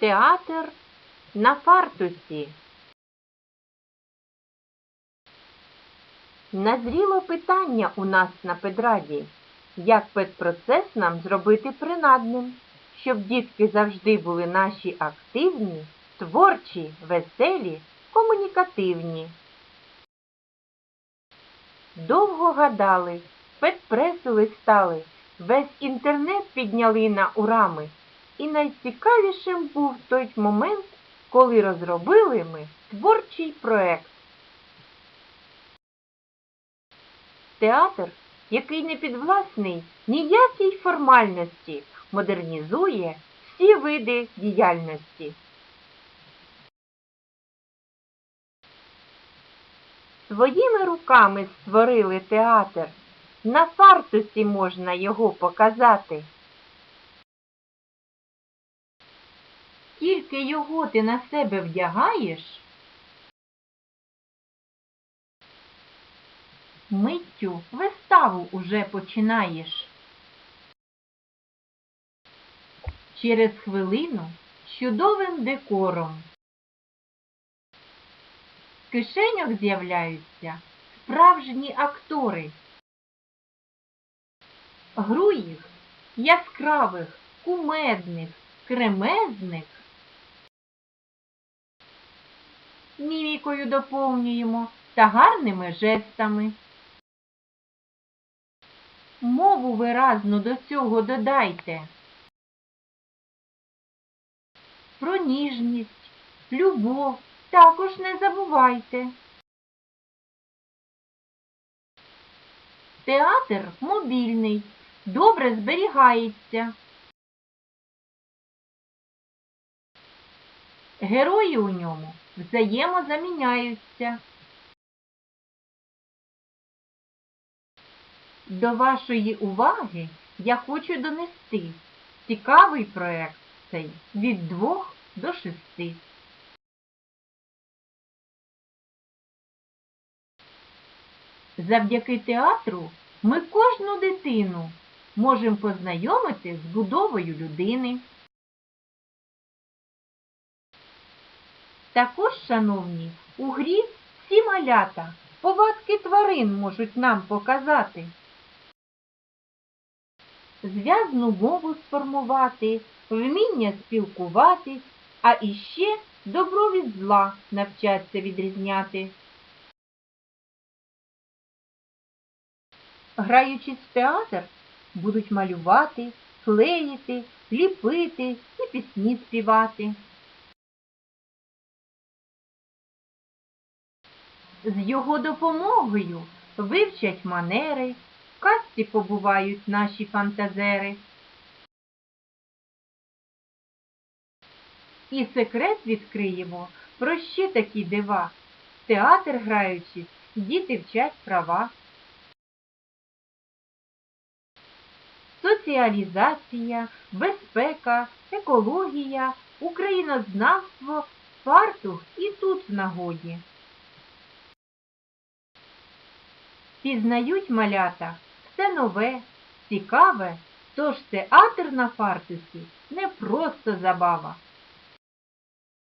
Театр на фартусі. Назріло питання у нас на педраді, як педпроцес нам зробити принадним, щоб дітки завжди були наші активні, творчі, веселі, комунікативні. Довго гадали, педпреси листали, весь інтернет підняли на урами. І найцікавішим був той момент, коли розробили ми творчий проект. Театр, який не підвласний ніякій формальності, модернізує всі види діяльності. Своїми руками створили театр. На фартусі можна його показати. Тільки його ти на себе вдягаєш, миттю виставу уже починаєш. Через хвилину чудовим декором. З кишеньок з'являються справжні актори. Гру їх яскравих, кумедних, кремезних мімікою доповнюємо та гарними жестами. Мову виразну до цього додайте. Про ніжність, любов також не забувайте. Театр мобільний, добре зберігається. Герої у ньому взаємозаміняються. До вашої уваги я хочу донести цікавий проект цей від двох до шести. Завдяки театру ми кожну дитину можемо познайомити з будовою людини. Також, шановні, у грі всі малята повадки тварин можуть нам показати. Зв'язну мову сформувати, вміння спілкуватись, а іще добро від зла навчаться відрізняти. Граючись в театр, будуть малювати, клеїти, ліпити і пісні співати. З його допомогою вивчать манери, в казці побувають наші фантазери. І секрет відкриємо про ще такі дива. Театр граючи, діти вчать права. Соціалізація, безпека, екологія, українознавство, фартух і тут в нагоді. Пізнають малята. Все нове, цікаве, тож театр на фартусі не просто забава,